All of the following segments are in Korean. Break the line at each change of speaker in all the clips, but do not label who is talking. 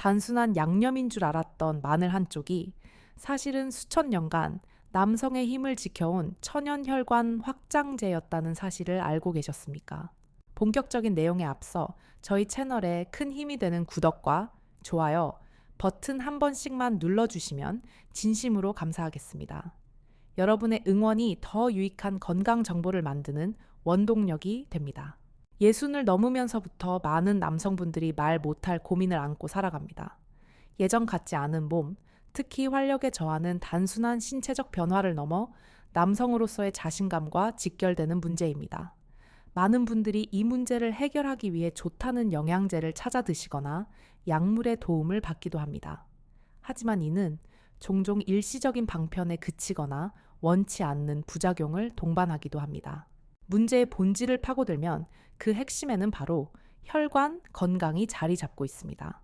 단순한 양념인 줄 알았던 마늘 한쪽이 사실은 수천 년간 남성의 힘을 지켜온 천연 혈관 확장제였다는 사실을 알고 계셨습니까? 본격적인 내용에 앞서 저희 채널에 큰 힘이 되는 구독과 좋아요, 버튼 한 번씩만 눌러주시면 진심으로 감사하겠습니다. 여러분의 응원이 더 유익한 건강 정보를 만드는 원동력이 됩니다. 예순을 넘으면서부터 많은 남성분들이 말 못할 고민을 안고 살아갑니다. 예전 같지 않은 몸, 특히 활력에 저하는 단순한 신체적 변화를 넘어 남성으로서의 자신감과 직결되는 문제입니다. 많은 분들이 이 문제를 해결하기 위해 좋다는 영양제를 찾아 드시거나 약물의 도움을 받기도 합니다. 하지만 이는 종종 일시적인 방편에 그치거나 원치 않는 부작용을 동반하기도 합니다. 문제의 본질을 파고들면 그 핵심에는 바로 혈관 건강이 자리 잡고 있습니다.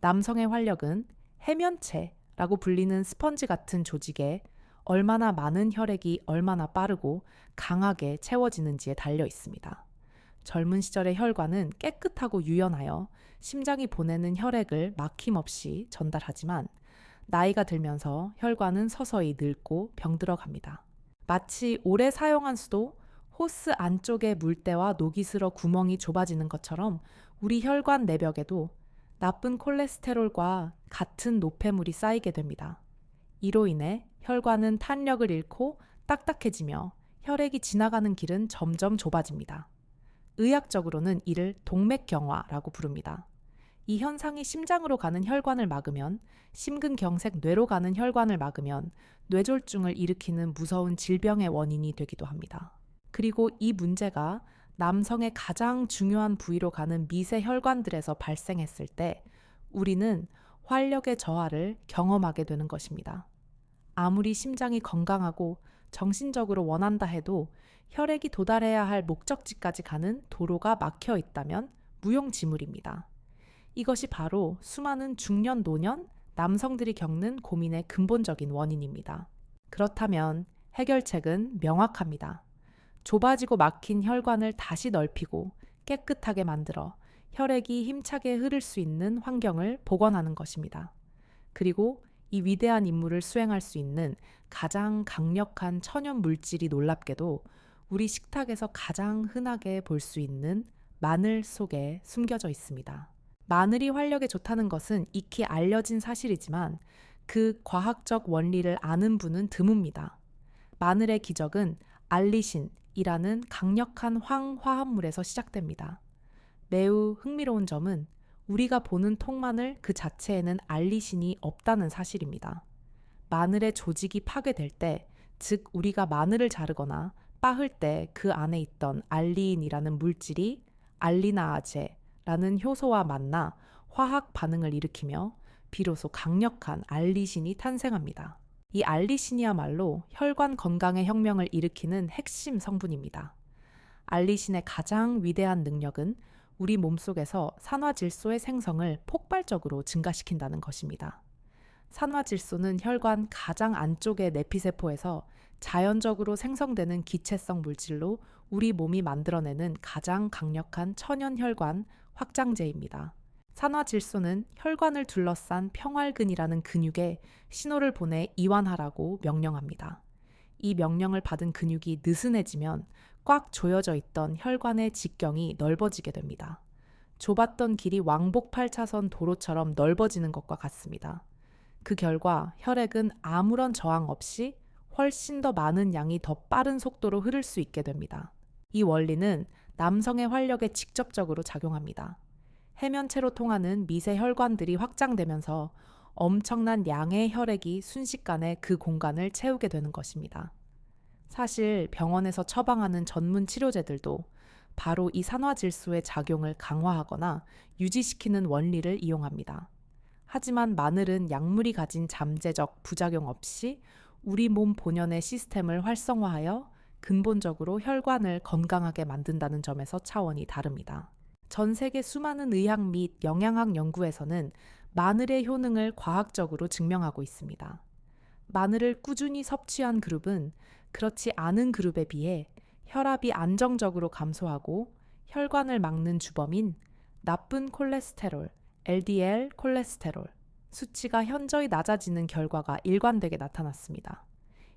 남성의 활력은 해면체라고 불리는 스펀지 같은 조직에 얼마나 많은 혈액이 얼마나 빠르고 강하게 채워지는지에 달려 있습니다. 젊은 시절의 혈관은 깨끗하고 유연하여 심장이 보내는 혈액을 막힘없이 전달하지만 나이가 들면서 혈관은 서서히 늙고 병들어 갑니다. 마치 오래 사용한 수도 호스 안쪽의 물때와 녹이 슬어 구멍이 좁아지는 것처럼 우리 혈관 내벽에도 나쁜 콜레스테롤과 같은 노폐물이 쌓이게 됩니다. 이로 인해 혈관은 탄력을 잃고 딱딱해지며 혈액이 지나가는 길은 점점 좁아집니다. 의학적으로는 이를 동맥경화라고 부릅니다. 이 현상이 심장으로 가는 혈관을 막으면 심근경색 뇌로 가는 혈관을 막으면 뇌졸중을 일으키는 무서운 질병의 원인이 되기도 합니다. 그리고 이 문제가 남성의 가장 중요한 부위로 가는 미세 혈관들에서 발생했을 때 우리는 활력의 저하를 경험하게 되는 것입니다. 아무리 심장이 건강하고 정신적으로 원한다 해도 혈액이 도달해야 할 목적지까지 가는 도로가 막혀 있다면 무용지물입니다. 이것이 바로 수많은 중년, 노년, 남성들이 겪는 고민의 근본적인 원인입니다. 그렇다면 해결책은 명확합니다. 좁아지고 막힌 혈관을 다시 넓히고 깨끗하게 만들어 혈액이 힘차게 흐를 수 있는 환경을 복원하는 것입니다. 그리고 이 위대한 임무를 수행할 수 있는 가장 강력한 천연 물질이 놀랍게도 우리 식탁에서 가장 흔하게 볼 수 있는 마늘 속에 숨겨져 있습니다. 마늘이 활력에 좋다는 것은 익히 알려진 사실이지만 그 과학적 원리를 아는 분은 드뭅니다. 마늘의 기적은 알리신 이라는 강력한 황 화합물에서 시작됩니다. 매우 흥미로운 점은 우리가 보는 통마늘 그 자체에는 알리신이 없다는 사실입니다. 마늘의 조직이 파괴될 때, 즉 우리가 마늘을 자르거나 빻을 때 그 안에 있던 알리인이라는 물질이 알리나아제라는 효소와 만나 화학 반응을 일으키며 비로소 강력한 알리신이 탄생합니다. 이 알리신이야말로 혈관 건강의 혁명을 일으키는 핵심 성분입니다. 알리신의 가장 위대한 능력은 우리 몸속에서 산화질소의 생성을 폭발적으로 증가시킨다는 것입니다. 산화질소는 혈관 가장 안쪽의 내피세포에서 자연적으로 생성되는 기체성 물질로 우리 몸이 만들어내는 가장 강력한 천연혈관 확장제입니다. 산화질소는 혈관을 둘러싼 평활근이라는 근육에 신호를 보내 이완하라고 명령합니다. 이 명령을 받은 근육이 느슨해지면 꽉 조여져 있던 혈관의 직경이 넓어지게 됩니다. 좁았던 길이 왕복 8차선 도로처럼 넓어지는 것과 같습니다. 그 결과 혈액은 아무런 저항 없이 훨씬 더 많은 양이 더 빠른 속도로 흐를 수 있게 됩니다. 이 원리는 남성의 활력에 직접적으로 작용합니다. 해면체로 통하는 미세 혈관들이 확장되면서 엄청난 양의 혈액이 순식간에 그 공간을 채우게 되는 것입니다. 사실 병원에서 처방하는 전문 치료제들도 바로 이 산화질소의 작용을 강화하거나 유지시키는 원리를 이용합니다. 하지만 마늘은 약물이 가진 잠재적 부작용 없이 우리 몸 본연의 시스템을 활성화하여 근본적으로 혈관을 건강하게 만든다는 점에서 차원이 다릅니다. 전 세계 수많은 의학 및 영양학 연구에서는 마늘의 효능을 과학적으로 증명하고 있습니다. 마늘을 꾸준히 섭취한 그룹은 그렇지 않은 그룹에 비해 혈압이 안정적으로 감소하고 혈관을 막는 주범인 나쁜 콜레스테롤, LDL 콜레스테롤 수치가 현저히 낮아지는 결과가 일관되게 나타났습니다.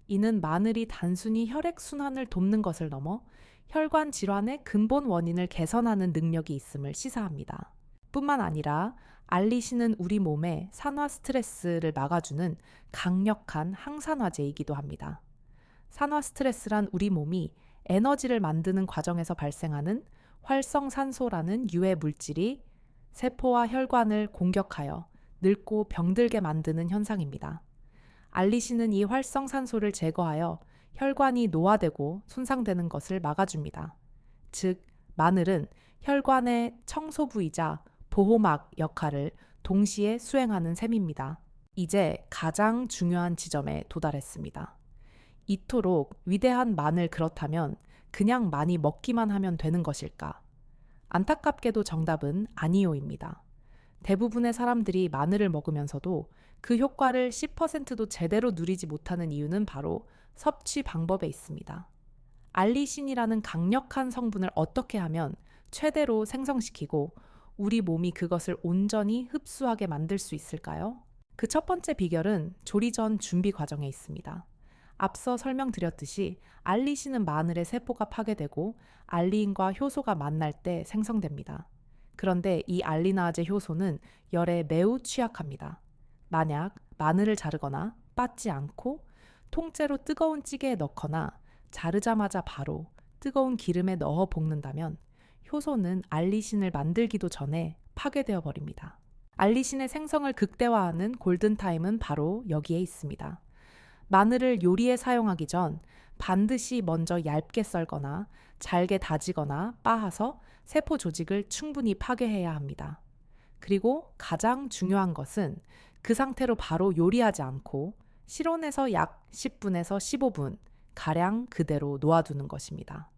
이는 마늘이 단순히 혈액 순환을 돕는 것을 넘어 혈관 질환의 근본 원인을 개선하는 능력이 있음을 시사합니다. 뿐만 아니라 알리신은 우리 몸의 산화 스트레스를 막아주는 강력한 항산화제이기도 합니다. 산화 스트레스란 우리 몸이 에너지를 만드는 과정에서 발생하는 활성산소라는 유해 물질이 세포와 혈관을 공격하여 늙고 병들게 만드는 현상입니다. 알리신은 이 활성산소를 제거하여 혈관이 노화되고 손상되는 것을 막아줍니다. 즉, 마늘은 혈관의 청소부이자 보호막 역할을 동시에 수행하는 셈입니다. 이제 가장 중요한 지점에 도달했습니다. 이토록 위대한 마늘 그렇다면 그냥 많이 먹기만 하면 되는 것일까? 안타깝게도 정답은 아니요입니다. 대부분의 사람들이 마늘을 먹으면서도 그 효과를 10%도 제대로 누리지 못하는 이유는 바로 섭취 방법에 있습니다. 알리신이라는 강력한 성분을 어떻게 하면 최대로 생성시키고 우리 몸이 그것을 온전히 흡수하게 만들 수 있을까요? 그 첫 번째 비결은 조리 전 준비 과정에 있습니다. 앞서 설명드렸듯이 알리신은 마늘의 세포가 파괴되고 알리인과 효소가 만날 때 생성됩니다. 그런데 이 알리나아제 효소는 열에 매우 취약합니다. 만약 마늘을 자르거나 빻지 않고 통째로 뜨거운 찌개에 넣거나 자르자마자 바로 뜨거운 기름에 넣어 볶는다면 효소는 알리신을 만들기도 전에 파괴되어 버립니다. 알리신의 생성을 극대화하는 골든타임은 바로 여기에 있습니다. 마늘을 요리에 사용하기 전 반드시 먼저 얇게 썰거나 잘게 다지거나 빻아서 세포 조직을 충분히 파괴해야 합니다. 그리고 가장 중요한 것은 그 상태로 바로 요리하지 않고 실온에서 약 10분에서 15분 가량 그대로 놓아두는 것입니다.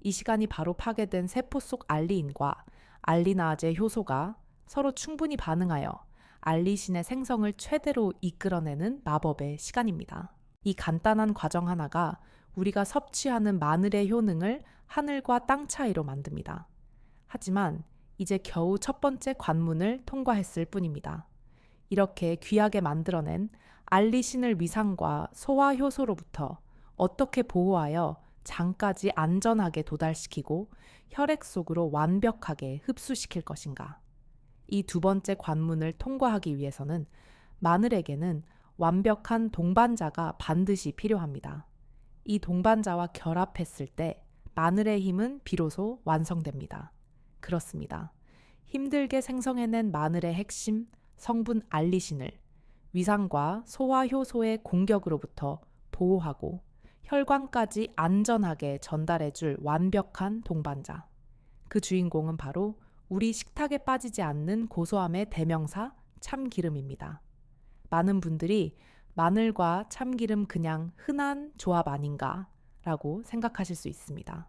이 시간이 바로 파괴된 세포 속 알리인과 알리나아제 효소가 서로 충분히 반응하여 알리신의 생성을 최대로 이끌어내는 마법의 시간입니다. 이 간단한 과정 하나가 우리가 섭취하는 마늘의 효능을 하늘과 땅 차이로 만듭니다. 하지만 이제 겨우 첫 번째 관문을 통과했을 뿐입니다. 이렇게 귀하게 만들어낸 알리신을 위상과 소화 효소로부터 어떻게 보호하여 장까지 안전하게 도달시키고 혈액 속으로 완벽하게 흡수시킬 것인가. 이 두 번째 관문을 통과하기 위해서는 마늘에게는 완벽한 동반자가 반드시 필요합니다. 이 동반자와 결합했을 때 마늘의 힘은 비로소 완성됩니다. 그렇습니다. 힘들게 생성해낸 마늘의 핵심 성분 알리신을 위상과 소화 효소의 공격으로부터 보호하고 혈관까지 안전하게 전달해줄 완벽한 동반자. 그 주인공은 바로 우리 식탁에 빠지지 않는 고소함의 대명사 참기름입니다. 많은 분들이 마늘과 참기름 그냥 흔한 조합 아닌가 라고 생각하실 수 있습니다.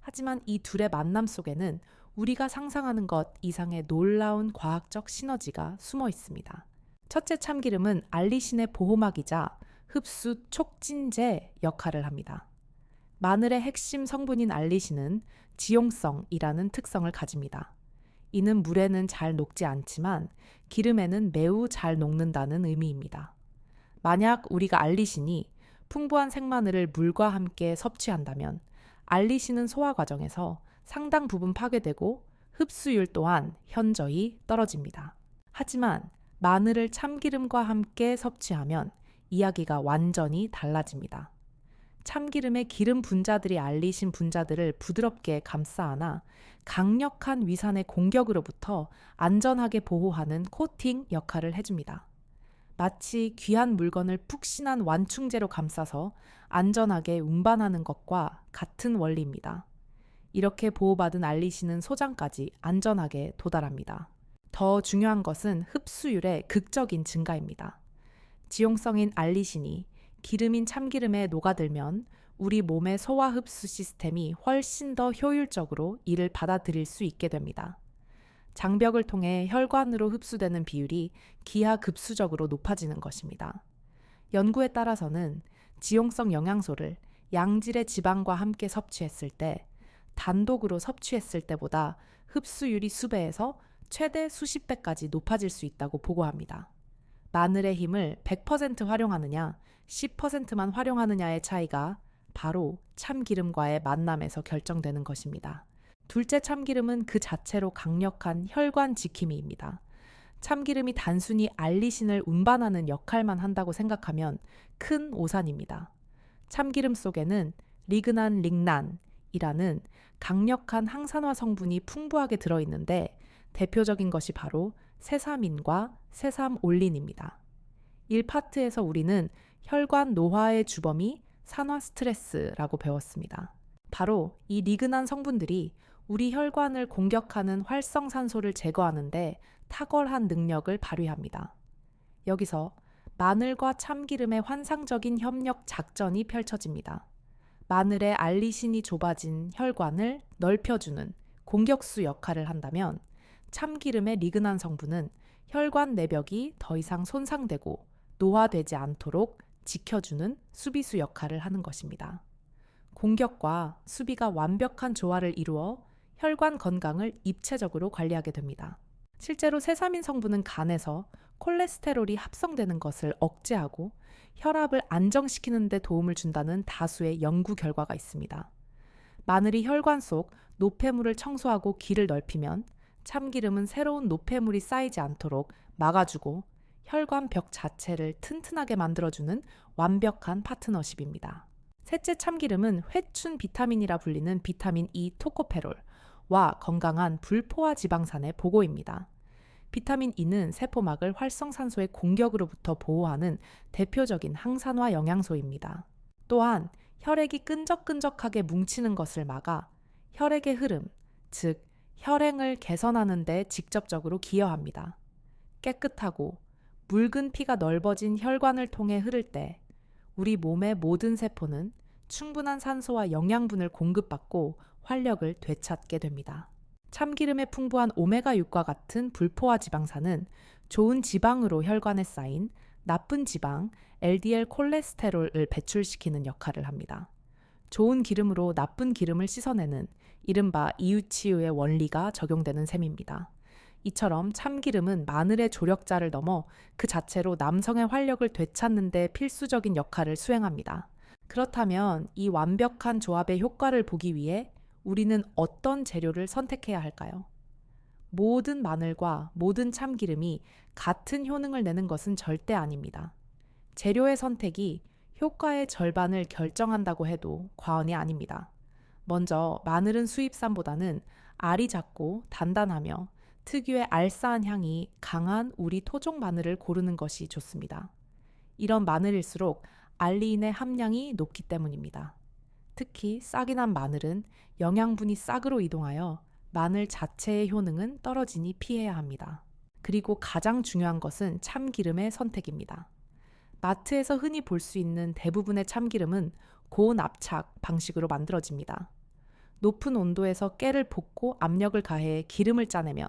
하지만 이 둘의 만남 속에는 우리가 상상하는 것 이상의 놀라운 과학적 시너지가 숨어 있습니다. 첫째 참기름은 알리신의 보호막이자 흡수 촉진제 역할을 합니다. 마늘의 핵심 성분인 알리신은 지용성이라는 특성을 가집니다. 이는 물에는 잘 녹지 않지만 기름에는 매우 잘 녹는다는 의미입니다. 만약 우리가 알리신이 풍부한 생마늘을 물과 함께 섭취한다면 알리신은 소화 과정에서 상당 부분 파괴되고 흡수율 또한 현저히 떨어집니다. 하지만 마늘을 참기름과 함께 섭취하면 이야기가 완전히 달라집니다. 참기름의 기름 분자들이 알리신 분자들을 부드럽게 감싸 안아 강력한 위산의 공격으로부터 안전하게 보호하는 코팅 역할을 해줍니다. 마치 귀한 물건을 푹신한 완충제로 감싸서 안전하게 운반하는 것과 같은 원리입니다. 이렇게 보호받은 알리신은 소장까지 안전하게 도달합니다. 더 중요한 것은 흡수율의 극적인 증가입니다. 지용성인 알리신이 기름인 참기름에 녹아들면 우리 몸의 소화 흡수 시스템이 훨씬 더 효율적으로 이를 받아들일 수 있게 됩니다. 장벽을 통해 혈관으로 흡수되는 비율이 기하급수적으로 높아지는 것입니다. 연구에 따라서는 지용성 영양소를 양질의 지방과 함께 섭취했을 때 단독으로 섭취했을 때보다 흡수율이 수배에서 최대 수십 배까지 높아질 수 있다고 보고합니다. 마늘의 힘을 100% 활용하느냐, 10%만 활용하느냐의 차이가 바로 참기름과의 만남에서 결정되는 것입니다. 둘째 참기름은 그 자체로 강력한 혈관 지킴이입니다. 참기름이 단순히 알리신을 운반하는 역할만 한다고 생각하면 큰 오산입니다. 참기름 속에는 리그난 링난이라는 강력한 항산화 성분이 풍부하게 들어있는데 대표적인 것이 바로 세사민과 세삼올린입니다. 1파트에서 우리는 혈관 노화의 주범이 산화 스트레스라고 배웠습니다. 바로 이 리그난 성분들이 우리 혈관을 공격하는 활성산소를 제거하는데 탁월한 능력을 발휘합니다. 여기서 마늘과 참기름의 환상적인 협력 작전이 펼쳐집니다. 마늘의 알리신이 좁아진 혈관을 넓혀주는 공격수 역할을 한다면 참기름의 리그난 성분은 혈관 내벽이 더 이상 손상되고 노화되지 않도록 지켜주는 수비수 역할을 하는 것입니다. 공격과 수비가 완벽한 조화를 이루어 혈관 건강을 입체적으로 관리하게 됩니다. 실제로 세사민 성분은 간에서 콜레스테롤이 합성되는 것을 억제하고 혈압을 안정시키는 데 도움을 준다는 다수의 연구 결과가 있습니다. 마늘이 혈관 속 노폐물을 청소하고 길을 넓히면 참기름은 새로운 노폐물이 쌓이지 않도록 막아주고 혈관 벽 자체를 튼튼하게 만들어주는 완벽한 파트너십입니다. 셋째 참기름은 회춘 비타민이라 불리는 비타민 E 토코페롤과 건강한 불포화 지방산의 보고입니다. 비타민 E는 세포막을 활성산소의 공격으로부터 보호하는 대표적인 항산화 영양소입니다. 또한 혈액이 끈적끈적하게 뭉치는 것을 막아 혈액의 흐름, 즉 혈행을 개선하는 데 직접적으로 기여합니다. 깨끗하고 묽은 피가 넓어진 혈관을 통해 흐를 때 우리 몸의 모든 세포는 충분한 산소와 영양분을 공급받고 활력을 되찾게 됩니다. 참기름에 풍부한 오메가6과 같은 불포화 지방산은 좋은 지방으로 혈관에 쌓인 나쁜 지방, LDL 콜레스테롤을 배출시키는 역할을 합니다. 좋은 기름으로 나쁜 기름을 씻어내는 이른바 이유치유의 원리가 적용되는 셈입니다. 이처럼 참기름은 마늘의 조력자를 넘어 그 자체로 남성의 활력을 되찾는 데 필수적인 역할을 수행합니다. 그렇다면 이 완벽한 조합의 효과를 보기 위해 우리는 어떤 재료를 선택해야 할까요? 모든 마늘과 모든 참기름이 같은 효능을 내는 것은 절대 아닙니다. 재료의 선택이 효과의 절반을 결정한다고 해도 과언이 아닙니다. 먼저 마늘은 수입산보다는 알이 작고 단단하며 특유의 알싸한 향이 강한 우리 토종 마늘을 고르는 것이 좋습니다. 이런 마늘일수록 알리인의 함량이 높기 때문입니다. 특히 싹이 난 마늘은 영양분이 싹으로 이동하여 마늘 자체의 효능은 떨어지니 피해야 합니다. 그리고 가장 중요한 것은 참기름의 선택입니다. 마트에서 흔히 볼 수 있는 대부분의 참기름은 고압착 방식으로 만들어집니다. 높은 온도에서 깨를 볶고 압력을 가해 기름을 짜내면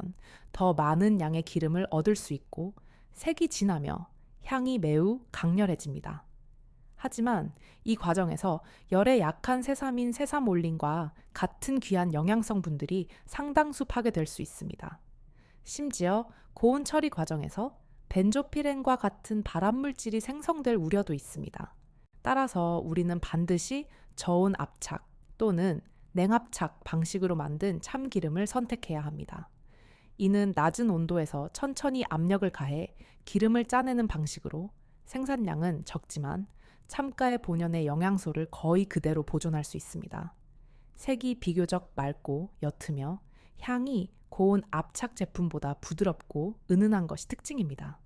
더 많은 양의 기름을 얻을 수 있고 색이 진하며 향이 매우 강렬해집니다. 하지만 이 과정에서 열에 약한 세삼인 세삼올린과 같은 귀한 영양성분들이 상당수 파괴될 수 있습니다. 심지어 고온 처리 과정에서 벤조피렌과 같은 발암물질이 생성될 우려도 있습니다. 따라서 우리는 반드시 저온 압착 또는 냉압착 방식으로 만든 참기름을 선택해야 합니다. 이는 낮은 온도에서 천천히 압력을 가해 기름을 짜내는 방식으로 생산량은 적지만 참가의 본연의 영양소를 거의 그대로 보존할 수 있습니다. 색이 비교적 맑고 옅으며 향이 고온 압착 제품보다 부드럽고 은은한 것이 특징입니다.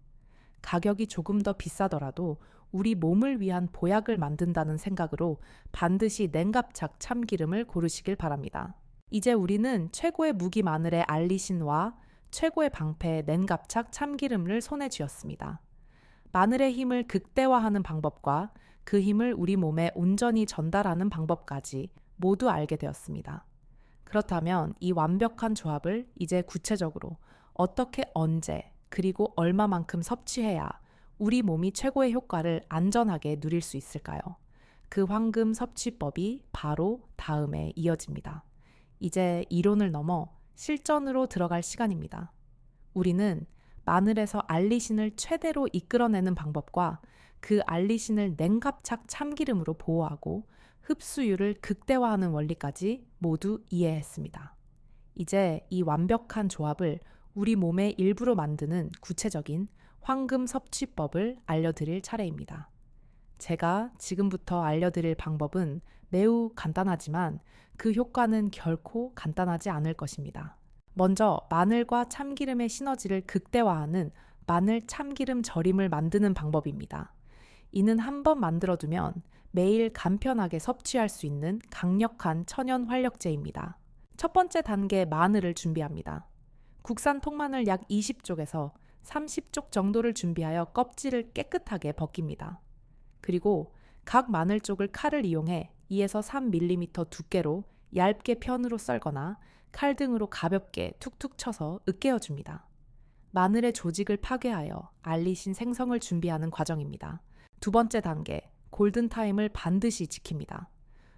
가격이 조금 더 비싸더라도 우리 몸을 위한 보약을 만든다는 생각으로 반드시 냉갑착 참기름을 고르시길 바랍니다. 이제 우리는 최고의 무기 마늘의 알리신과 최고의 방패 냉갑착 참기름을 손에 쥐었습니다. 마늘의 힘을 극대화하는 방법과 그 힘을 우리 몸에 온전히 전달하는 방법까지 모두 알게 되었습니다. 그렇다면 이 완벽한 조합을 이제 구체적으로 어떻게 언제 그리고 얼마만큼 섭취해야 우리 몸이 최고의 효과를 안전하게 누릴 수 있을까요? 그 황금 섭취법이 바로 다음에 이어집니다. 이제 이론을 넘어 실전으로 들어갈 시간입니다. 우리는 마늘에서 알리신을 최대로 이끌어내는 방법과 그 알리신을 냉각착 참기름으로 보호하고 흡수율을 극대화하는 원리까지 모두 이해했습니다. 이제 이 완벽한 조합을 우리 몸의 일부로 만드는 구체적인 황금 섭취법을 알려드릴 차례입니다. 제가 지금부터 알려드릴 방법은 매우 간단하지만 그 효과는 결코 간단하지 않을 것입니다. 먼저 마늘과 참기름의 시너지를 극대화하는 마늘 참기름 절임을 만드는 방법입니다. 이는 한 번 만들어두면 매일 간편하게 섭취할 수 있는 강력한 천연 활력제입니다. 첫 번째 단계 마늘을 준비합니다. 국산 통마늘 약 20쪽에서 30쪽 정도를 준비하여 껍질을 깨끗하게 벗깁니다. 그리고 각 마늘 쪽을 칼을 이용해 2에서 3mm 두께로 얇게 편으로 썰거나 칼 등으로 가볍게 툭툭 쳐서 으깨어 줍니다. 마늘의 조직을 파괴하여 알리신 생성을 준비하는 과정입니다. 두 번째 단계, 골든타임을 반드시 지킵니다.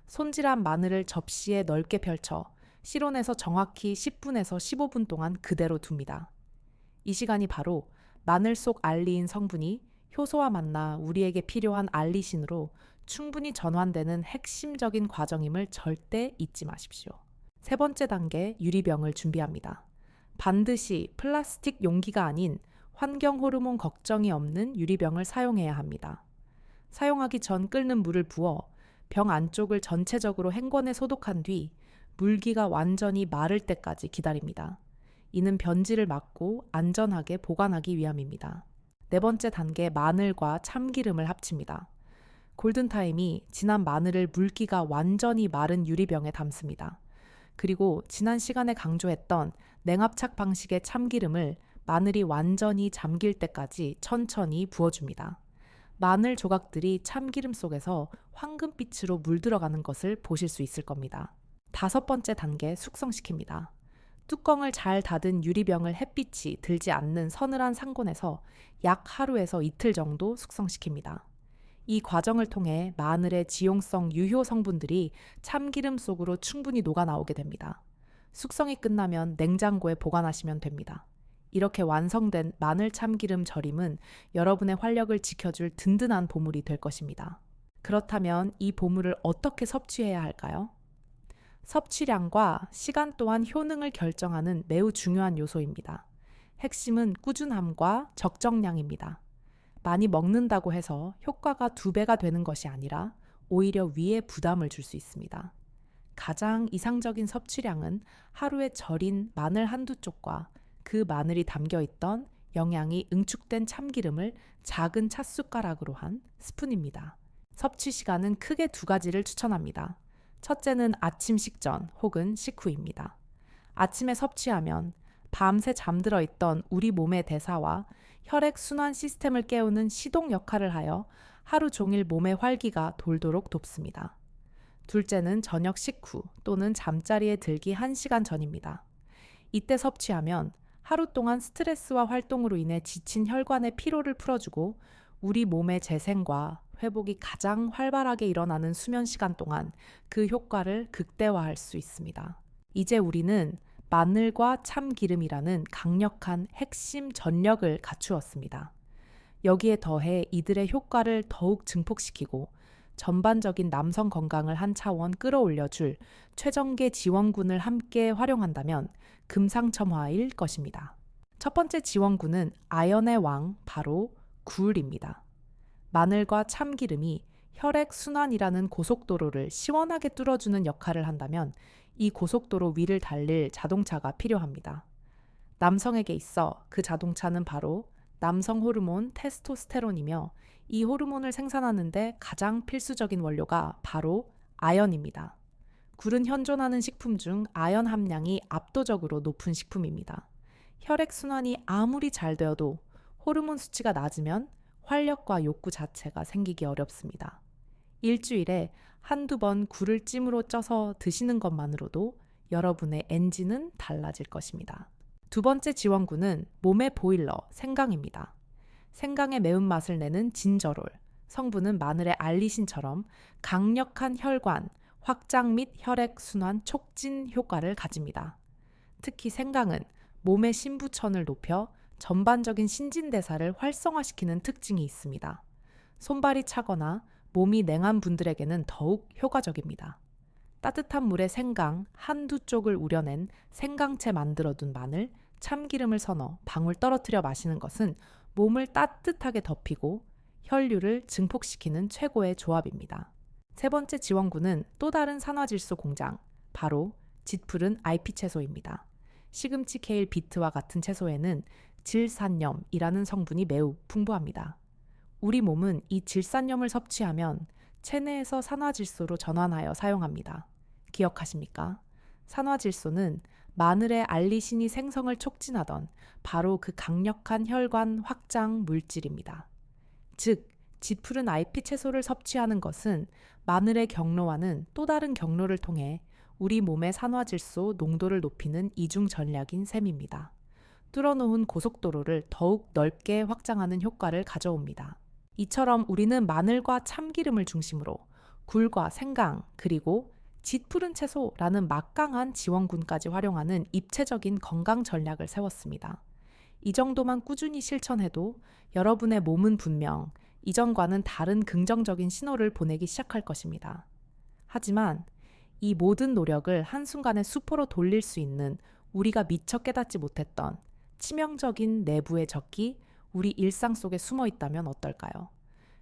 손질한 마늘을 접시에 넓게 펼쳐 실온에서 정확히 10분에서 15분 동안 그대로 둡니다. 이 시간이 바로 마늘 속 알리인 성분이 효소와 만나 우리에게 필요한 알리신으로 충분히 전환되는 핵심적인 과정임을 절대 잊지 마십시오. 세 번째 단계 유리병을 준비합니다. 반드시 플라스틱 용기가 아닌 환경 호르몬 걱정이 없는 유리병을 사용해야 합니다. 사용하기 전 끓는 물을 부어 병 안쪽을 전체적으로 행권에 소독한 뒤 물기가 완전히 마를 때까지 기다립니다. 이는 변질을 막고 안전하게 보관하기 위함입니다. 네 번째 단계 마늘과 참기름을 합칩니다. 골든타임이 진한 마늘을 물기가 완전히 마른 유리병에 담습니다. 그리고 지난 시간에 강조했던 냉압착 방식의 참기름을 마늘이 완전히 잠길 때까지 천천히 부어줍니다. 마늘 조각들이 참기름 속에서 황금빛으로 물들어가는 것을 보실 수 있을 겁니다. 다섯 번째 단계 숙성시킵니다. 뚜껑을 잘 닫은 유리병을 햇빛이 들지 않는 서늘한 상곤에서 약 하루에서 이틀 정도 숙성시킵니다. 이 과정을 통해 마늘의 지용성 유효 성분들이 참기름 속으로 충분히 녹아 나오게 됩니다. 숙성이 끝나면 냉장고에 보관하시면 됩니다. 이렇게 완성된 마늘 참기름 절임은 여러분의 활력을 지켜줄 든든한 보물이 될 것입니다. 그렇다면 이 보물을 어떻게 섭취해야 할까요? 섭취량과 시간 또한 효능을 결정하는 매우 중요한 요소입니다. 핵심은 꾸준함과 적정량입니다. 많이 먹는다고 해서 효과가 두 배가 되는 것이 아니라 오히려 위에 부담을 줄 수 있습니다. 가장 이상적인 섭취량은 하루에 절인 마늘 한두 쪽과 그 마늘이 담겨 있던 영양이 응축된 참기름을 작은 찻숟가락으로 한 스푼입니다. 섭취 시간은 크게 두 가지를 추천합니다. 첫째는 아침 식전 혹은 식후입니다. 아침에 섭취하면 밤새 잠들어 있던 우리 몸의 대사와 혈액 순환 시스템을 깨우는 시동 역할을 하여 하루 종일 몸의 활기가 돌도록 돕습니다. 둘째는 저녁 식후 또는 잠자리에 들기 1시간 전입니다. 이때 섭취하면 하루 동안 스트레스와 활동으로 인해 지친 혈관의 피로를 풀어주고 우리 몸의 재생과 회복이 가장 활발하게 일어나는 수면 시간 동안 그 효과를 극대화할 수 있습니다. 이제 우리는 마늘과 참기름이라는 강력한 핵심 전력을 갖추었습니다. 여기에 더해 이들의 효과를 더욱 증폭시키고 전반적인 남성 건강을 한 차원 끌어올려줄 최정계 지원군을 함께 활용한다면 금상첨화일 것입니다. 첫 번째 지원군은 아연의 왕, 바로 굴입니다. 마늘과 참기름이 혈액 순환이라는 고속도로를 시원하게 뚫어주는 역할을 한다면 이 고속도로 위를 달릴 자동차가 필요합니다. 남성에게 있어 그 자동차는 바로 남성 호르몬 테스토스테론이며 이 호르몬을 생산하는데 가장 필수적인 원료가 바로 아연입니다. 굴은 현존하는 식품 중 아연 함량이 압도적으로 높은 식품입니다. 혈액순환이 아무리 잘 되어도 호르몬 수치가 낮으면 활력과 욕구 자체가 생기기 어렵습니다. 일주일에 한두 번 굴을 찜으로 쪄서 드시는 것만으로도 여러분의 엔진은 달라질 것입니다. 두 번째 지원군은 몸의 보일러, 생강입니다. 생강의 매운맛을 내는 진저롤, 성분은 마늘의 알리신처럼 강력한 혈관, 확장 및 혈액 순환 촉진 효과를 가집니다. 특히 생강은 몸의 신부천을 높여 전반적인 신진대사를 활성화시키는 특징이 있습니다. 손발이 차거나 몸이 냉한 분들에게는 더욱 효과적입니다. 따뜻한 물에 생강 한두 쪽을 우려낸 생강채 만들어둔 마늘, 참기름을 서너 방울 떨어뜨려 마시는 것은 몸을 따뜻하게 덮이고 혈류를 증폭시키는 최고의 조합입니다. 세 번째 지원군은 또 다른 산화질소 공장, 바로 짙푸른 IP 채소입니다. 시금치, 케일, 비트와 같은 채소에는 질산염이라는 성분이 매우 풍부합니다. 우리 몸은 이 질산염을 섭취하면 체내에서 산화질소로 전환하여 사용합니다. 기억하십니까? 산화질소는 마늘의 알리신이 생성을 촉진하던 바로 그 강력한 혈관 확장 물질입니다. 즉, 짙푸른 IP 채소를 섭취하는 것은 마늘의 경로와는 또 다른 경로를 통해 우리 몸의 산화질소 농도를 높이는 이중 전략인 셈입니다. 뚫어놓은 고속도로를 더욱 넓게 확장하는 효과를 가져옵니다. 이처럼 우리는 마늘과 참기름을 중심으로 굴과 생강 그리고 짙푸른 채소라는 막강한 지원군까지 활용하는 입체적인 건강 전략을 세웠습니다. 이 정도만 꾸준히 실천해도 여러분의 몸은 분명 이전과는 다른 긍정적인 신호를 보내기 시작할 것입니다. 하지만 이 모든 노력을 한순간에 수포로 돌릴 수 있는 우리가 미처 깨닫지 못했던 치명적인 내부의 적이 우리 일상 속에 숨어 있다면 어떨까요?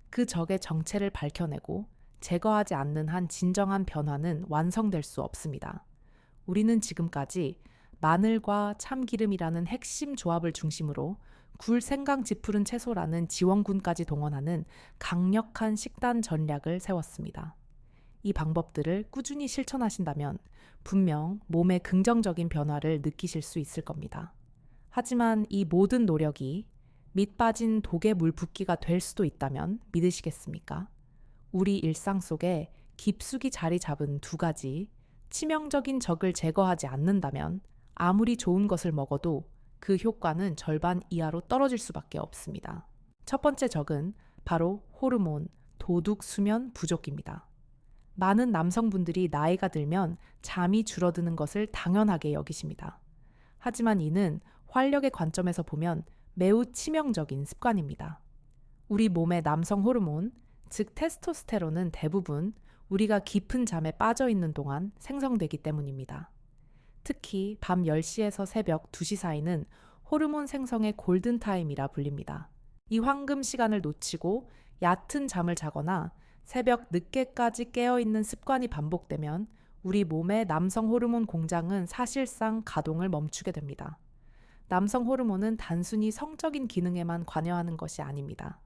그 적의 정체를 밝혀내고 제거하지 않는 한 진정한 변화는 완성될 수 없습니다. 우리는 지금까지 마늘과 참기름이라는 핵심 조합을 중심으로 굴, 생강, 지푸른 채소라는 지원군까지 동원하는 강력한 식단 전략을 세웠습니다. 이 방법들을 꾸준히 실천하신다면 분명 몸에 긍정적인 변화를 느끼실 수 있을 겁니다. 하지만 이 모든 노력이 밑 빠진 독에 물 붓기가 될 수도 있다면 믿으시겠습니까? 우리 일상 속에 깊숙이 자리 잡은 두 가지 치명적인 적을 제거하지 않는다면 아무리 좋은 것을 먹어도 그 효과는 절반 이하로 떨어질 수밖에 없습니다. 첫 번째 적은 바로 호르몬, 도둑 수면 부족입니다. 많은 남성분들이 나이가 들면 잠이 줄어드는 것을 당연하게 여기십니다. 하지만 이는 활력의 관점에서 보면 매우 치명적인 습관입니다. 우리 몸의 남성 호르몬, 즉 테스토스테론은 대부분 우리가 깊은 잠에 빠져 있는 동안 생성되기 때문입니다. 특히 밤 10시에서 새벽 2시 사이는 호르몬 생성의 골든타임이라 불립니다. 이 황금 시간을 놓치고 얕은 잠을 자거나 새벽 늦게까지 깨어있는 습관이 반복되면 우리 몸의 남성 호르몬 공장은 사실상 가동을 멈추게 됩니다. 남성 호르몬은 단순히 성적인 기능에만 관여하는 것이 아닙니다.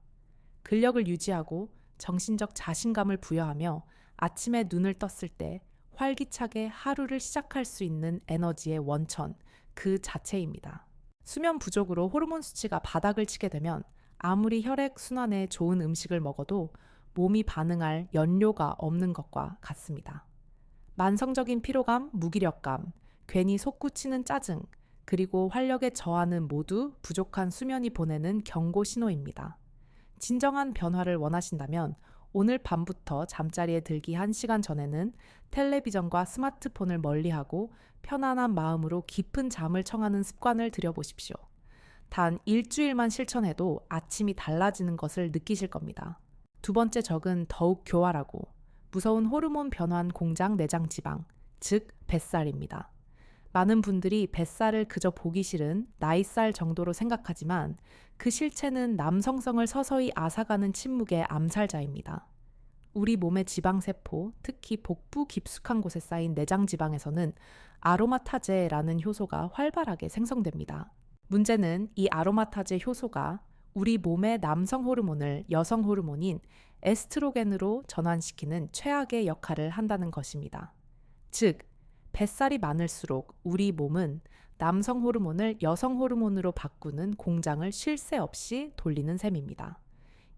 근력을 유지하고 정신적 자신감을 부여하며 아침에 눈을 떴을 때 활기차게 하루를 시작할 수 있는 에너지의 원천, 그 자체입니다. 수면 부족으로 호르몬 수치가 바닥을 치게 되면 아무리 혈액 순환에 좋은 음식을 먹어도 몸이 반응할 연료가 없는 것과 같습니다. 만성적인 피로감, 무기력감, 괜히 솟구치는 짜증, 그리고 활력의 저하는 모두 부족한 수면이 보내는 경고 신호입니다. 진정한 변화를 원하신다면 오늘 밤부터 잠자리에 들기 1시간 전에는 텔레비전과 스마트폰을 멀리하고 편안한 마음으로 깊은 잠을 청하는 습관을 들여보십시오. 단 일주일만 실천해도 아침이 달라지는 것을 느끼실 겁니다. 두 번째 적은 더욱 교활하고 무서운 호르몬 변환 공장 내장 지방, 즉 뱃살입니다. 많은 분들이 뱃살을 그저 보기 싫은 나이살 정도로 생각하지만 그 실체는 남성성을 서서히 앗아가는 침묵의 암살자입니다. 우리 몸의 지방세포, 특히 복부 깊숙한 곳에 쌓인 내장지방에서는 아로마타제라는 효소가 활발하게 생성됩니다. 문제는 이 아로마타제 효소가 우리 몸의 남성 호르몬을 여성 호르몬인 에스트로겐으로 전환시키는 최악의 역할을 한다는 것입니다. 즉, 뱃살이 많을수록 우리 몸은 남성 호르몬을 여성 호르몬으로 바꾸는 공장을 쉴새 없이 돌리는 셈입니다.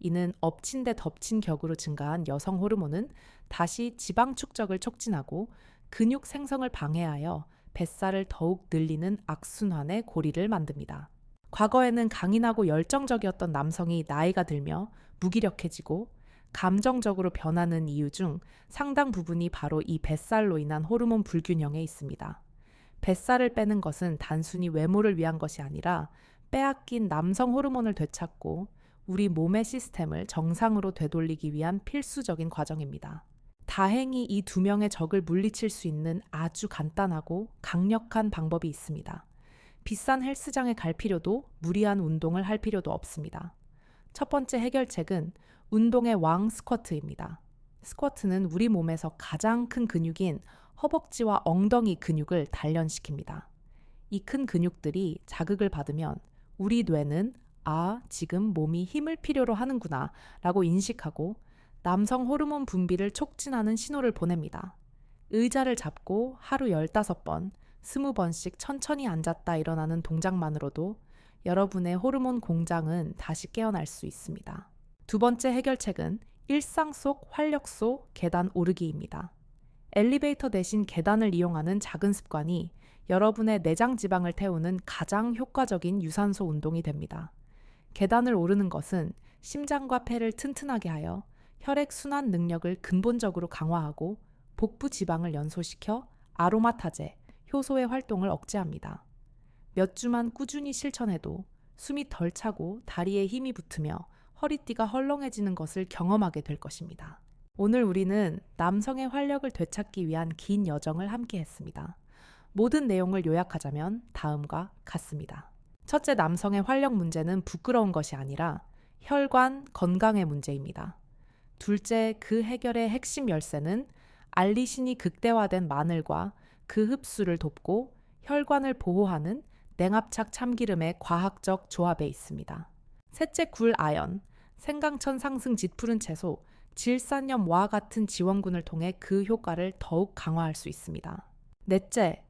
이는 엎친 데 덮친 격으로 증가한 여성 호르몬은 다시 지방 축적을 촉진하고 근육 생성을 방해하여 뱃살을 더욱 늘리는 악순환의 고리를 만듭니다. 과거에는 강인하고 열정적이었던 남성이 나이가 들며 무기력해지고 감정적으로 변하는 이유 중 상당 부분이 바로 이 뱃살로 인한 호르몬 불균형에 있습니다. 뱃살을 빼는 것은 단순히 외모를 위한 것이 아니라 빼앗긴 남성 호르몬을 되찾고 우리 몸의 시스템을 정상으로 되돌리기 위한 필수적인 과정입니다. 다행히 이 두 명의 적을 물리칠 수 있는 아주 간단하고 강력한 방법이 있습니다. 비싼 헬스장에 갈 필요도 무리한 운동을 할 필요도 없습니다. 첫 번째 해결책은 운동의 왕 스쿼트입니다. 스쿼트는 우리 몸에서 가장 큰 근육인 허벅지와 엉덩이 근육을 단련시킵니다. 이 큰 근육들이 자극을 받으면 우리 뇌는 아, 지금 몸이 힘을 필요로 하는구나 라고 인식하고 남성 호르몬 분비를 촉진하는 신호를 보냅니다. 의자를 잡고 하루 15번, 20번씩 천천히 앉았다 일어나는 동작만으로도 여러분의 호르몬 공장은 다시 깨어날 수 있습니다. 두 번째 해결책은 일상 속 활력소 계단 오르기입니다. 엘리베이터 대신 계단을 이용하는 작은 습관이 여러분의 내장 지방을 태우는 가장 효과적인 유산소 운동이 됩니다. 계단을 오르는 것은 심장과 폐를 튼튼하게 하여 혈액 순환 능력을 근본적으로 강화하고 복부 지방을 연소시켜 아로마 타제, 효소의 활동을 억제합니다. 몇 주만 꾸준히 실천해도 숨이 덜 차고 다리에 힘이 붙으며 허리띠가 헐렁해지는 것을 경험하게 될 것입니다. 오늘 우리는 남성의 활력을 되찾기 위한 긴 여정을 함께 했습니다. 모든 내용을 요약하자면 다음과 같습니다. 첫째 남성의 활력 문제는 부끄러운 것이 아니라 혈관 건강의 문제입니다. 둘째 그 해결의 핵심 열쇠는 알리신이 극대화된 마늘과 그 흡수를 돕고 혈관을 보호하는 냉압착 참기름의 과학적 조합에 있습니다. 셋째 굴 아연, 생강천 상승 짙푸른 채소, 질산염와 같은 지원군을 통해 그 효과를 더욱 강화할 수 있습니다. 넷째,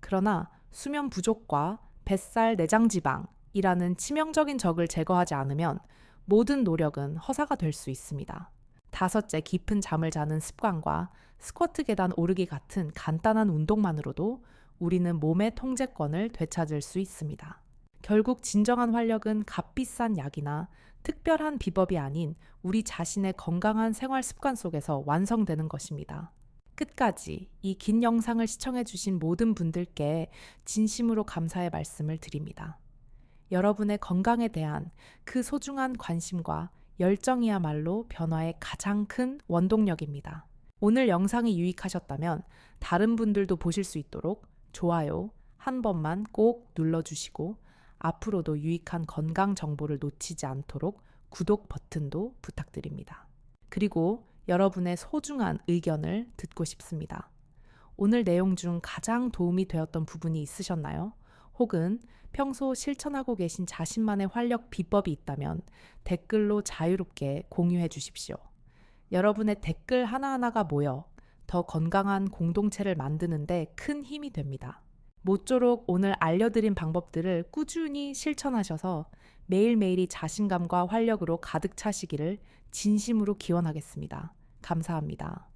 그러나 수면 부족과 뱃살 내장 지방이라는 치명적인 적을 제거하지 않으면 모든 노력은 허사가 될 수 있습니다. 다섯째, 깊은 잠을 자는 습관과 스쿼트 계단 오르기 같은 간단한 운동만으로도 우리는 몸의 통제권을 되찾을 수 있습니다. 결국 진정한 활력은 값비싼 약이나 특별한 비법이 아닌 우리 자신의 건강한 생활 습관 속에서 완성되는 것입니다. 끝까지 이 긴 영상을 시청해주신 모든 분들께 진심으로 감사의 말씀을 드립니다. 여러분의 건강에 대한 그 소중한 관심과 열정이야말로 변화의 가장 큰 원동력입니다. 오늘 영상이 유익하셨다면 다른 분들도 보실 수 있도록 좋아요 한 번만 꼭 눌러주시고 앞으로도 유익한 건강 정보를 놓치지 않도록 구독 버튼도 부탁드립니다. 그리고 여러분의 소중한 의견을 듣고 싶습니다. 오늘 내용 중 가장 도움이 되었던 부분이 있으셨나요? 혹은 평소 실천하고 계신 자신만의 활력 비법이 있다면 댓글로 자유롭게 공유해 주십시오. 여러분의 댓글 하나하나가 모여 더 건강한 공동체를 만드는데 큰 힘이 됩니다. 모쪼록 오늘 알려드린 방법들을 꾸준히 실천하셔서 매일매일이 자신감과 활력으로 가득 차시기를 진심으로 기원하겠습니다. 감사합니다.